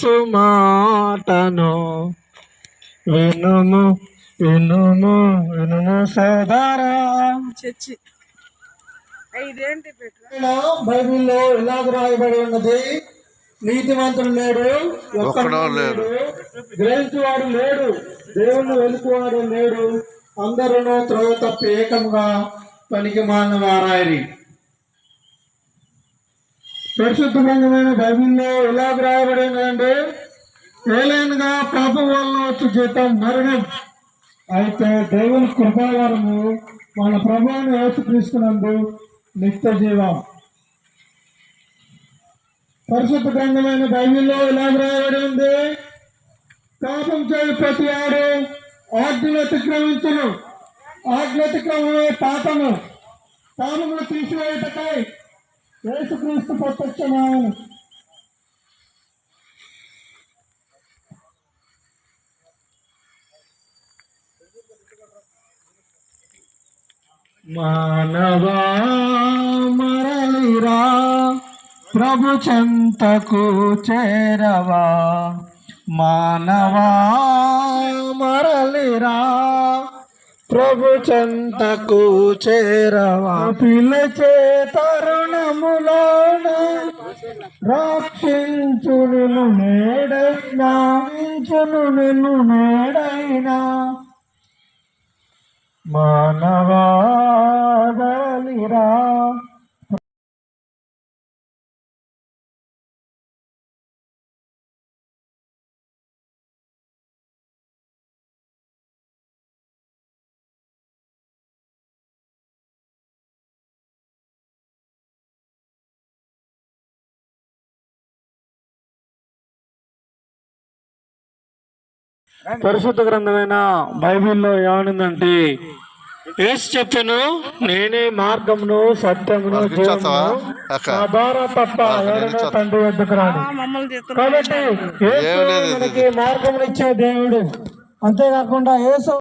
సుమాటను వినుము వినుము వినుము సోదరా. ఇలా బైబిల్లో ఇలాగ రాయబడి ఉన్నది నీతిమంతుడు లేడు ఒక్కడు లేడు. గ్రహించువాడు లేడు దేవుణ్ణి వెలుకువాడు లేడు అందరూ త్రోవ తప్పి ఏకంగా పనికి మాలిన వారాయి పరిశుద్ధ గ్రంథమైన బైబిల్లో ఎలా రాయబడి ఉన్నదండి ఏలైనగా పాపం వలన వచ్చి జీతం మరణం. అయితే దేవుని కృపావరము మన ప్రభువుని యేసుక్రీస్తునందు నిత్య జీవం. పరిశుద్ధ గ్రంథమైన బైబిల్లో ఇలా రాయబడింది పాపం చేయ ప్రతి ఆడు ఆజ్ఞలు అతిక్రమించను. ఆజ్ఞ అతిక్రమమే పాపము. పాపములు తీసివేయటకై యేసుక్రీస్తు ప్రత్యక్షమాయను మానవా మరలిరా ప్రభు చెంతకు చేరవా. మానవా మరలిరా ప్రభు చెంతకు చేరవా పిలచే తరుణములోన రక్షించును నేడైనా రక్షించును నిన్ను నేడైనా. మానవా పరిశుద్ధ గ్రంథమైన బైబిల్లో ఏమనుందంటే యేసు చెప్పాను నేనే మార్గమును సత్యమును జీవమును నా ద్వారా తప్ప ఎవరైనా తండ్రి వద్దకు రాడు. కాబట్టి మనకి మార్గమునిచ్చే దేవుడు. అంతేకాకుండా యేసు